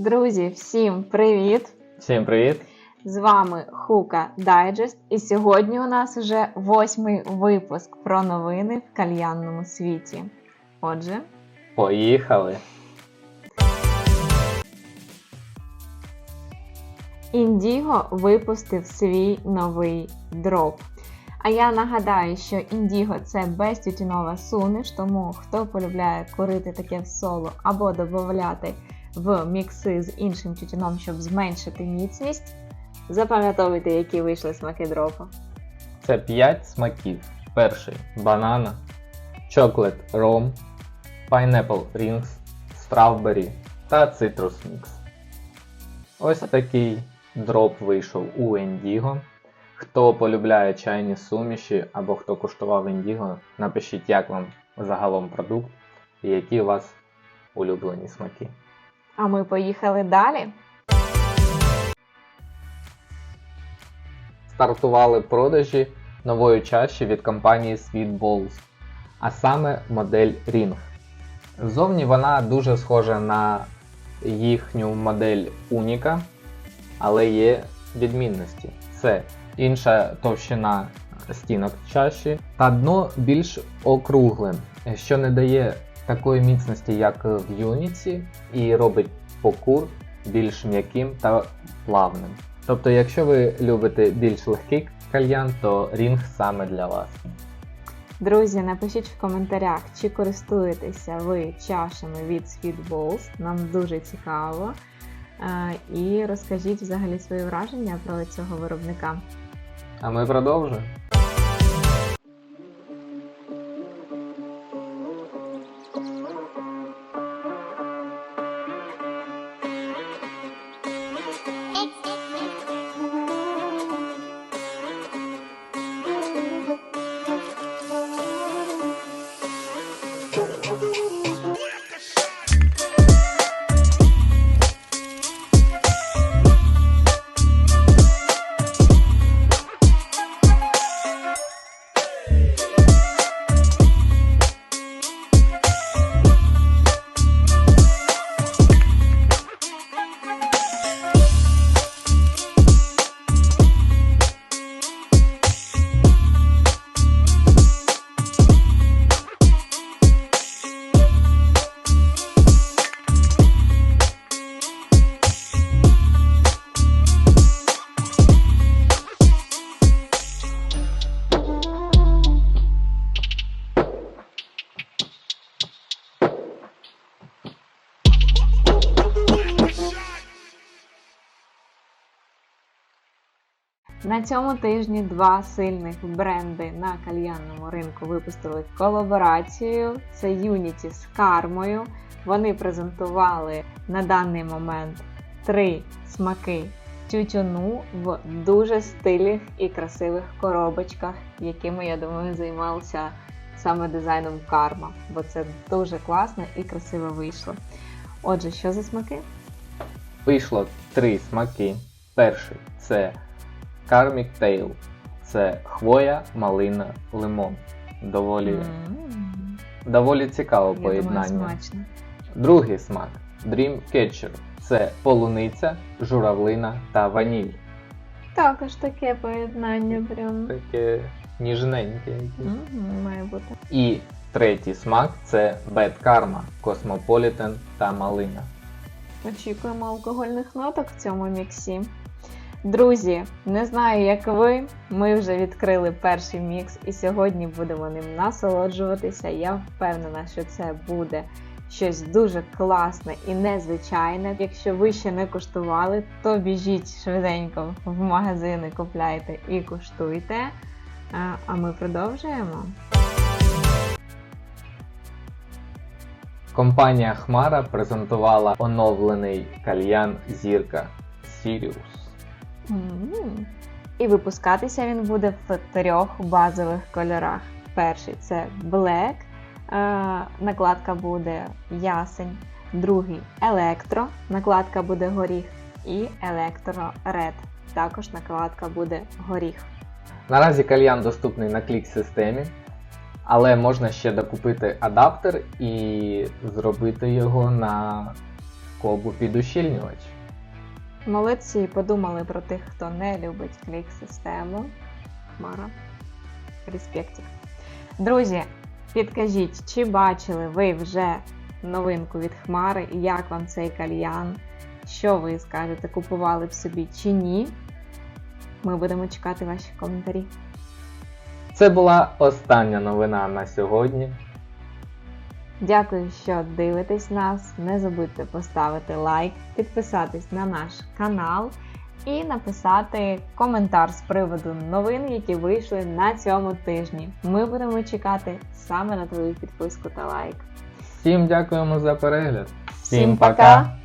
Друзі, всім привіт! Всім привіт! З вами Хука Дайджест, і сьогодні у нас вже восьмий випуск про новини в кальянному світі. Отже, Поїхали! Індіго випустив свій новий дроп. А я нагадаю, що індіго це безтютюнова суміш, тому хто полюбляє курити таке в соло або додати в мікси з іншим тютюном, щоб зменшити міцність, запам'ятовуйте, які вийшли смаки дропу. Це 5 смаків. Перший банана, chocolate rom, pineapple rings, strawberry та citrus mix. Ось такий дроп вийшов у Indigo. Хто полюбляє чайні суміші або хто куштував Indigo, напишіть, як вам загалом продукт і які у вас улюблені смаки. А ми поїхали далі. стартували продажі нової чаші від компанії Sweet Balls, а саме модель Ring. Ззовні вона дуже схожа на їхню модель Unica, але є відмінності. Це інша товщина стінок чаші та дно більш округле, що не дає такої міцності, як в Uniці, і робить покур більш м'яким та плавним. Тобто, якщо ви любите більш легкий кальян, то рінг саме для вас. Друзі, напишіть в коментарях, чи користуєтеся ви чашами від Sweet Balls. Нам дуже цікаво. Е, І розкажіть взагалі свої враження про цього виробника. А ми продовжуємо. На цьому тижні два сильних бренди на кальянному ринку випустили колаборацію. Це Unity з кармою. Вони презентували на даний момент три смаки тютюну в дуже стильних і красивих коробочках, якими, я думаю, займався саме дизайном карма, бо це дуже класно і красиво вийшло. Отже, що за смаки? Вийшло три смаки. Перший це Karmic Tail. Це хвоя, малина, лимон. Доволі, М, доволі цікаве Я думаю, поєднання. смачно. Другий смак Dream Catcher. Це полуниця, журавлина та ваніль. Також таке поєднання прям Таке ніжненьке. якесь. Мгм, має бути. І третій смак це Bad Karma, Cosmopolitan та малина. Очікуємо алкогольних ноток в цьому міксі. Друзі, не знаю, як ви. Ми вже відкрили перший мікс і сьогодні будемо ним насолоджуватися. Я впевнена, що це буде щось дуже класне і незвичайне. Якщо ви ще не куштували, то біжіть швиденько в магазини, купляйте і куштуйте. А- ми продовжуємо. Компанія Хмара презентувала оновлений кальян Зірка Sirius. І випускатися він буде в трьох базових кольорах. Перший це Black, е, накладка буде ясень, другий електро, накладка буде горіх, і електро Red. Також накладка буде горіх. Наразі кальян доступний на клік-системі, але можна ще докупити адаптер і зробити його на скобу під ущільнювач. Молодці, подумали про тих, хто не любить клік-систему. Хмара. Респектів. Друзі, підкажіть, чи бачили ви вже новинку від Хмари як вам цей кальян? Що ви скажете, купували б собі чи ні? Ми будемо чекати ваші коментарі. Це була остання новина на сьогодні. Дякую, що дивитесь нас. Не забудьте поставити лайк, підписатись на наш канал і написати коментар з приводу новин, які вийшли на цьому тижні. Ми будемо чекати саме на твою підписку та лайк. Всім дякуємо за перегляд. Всім пока!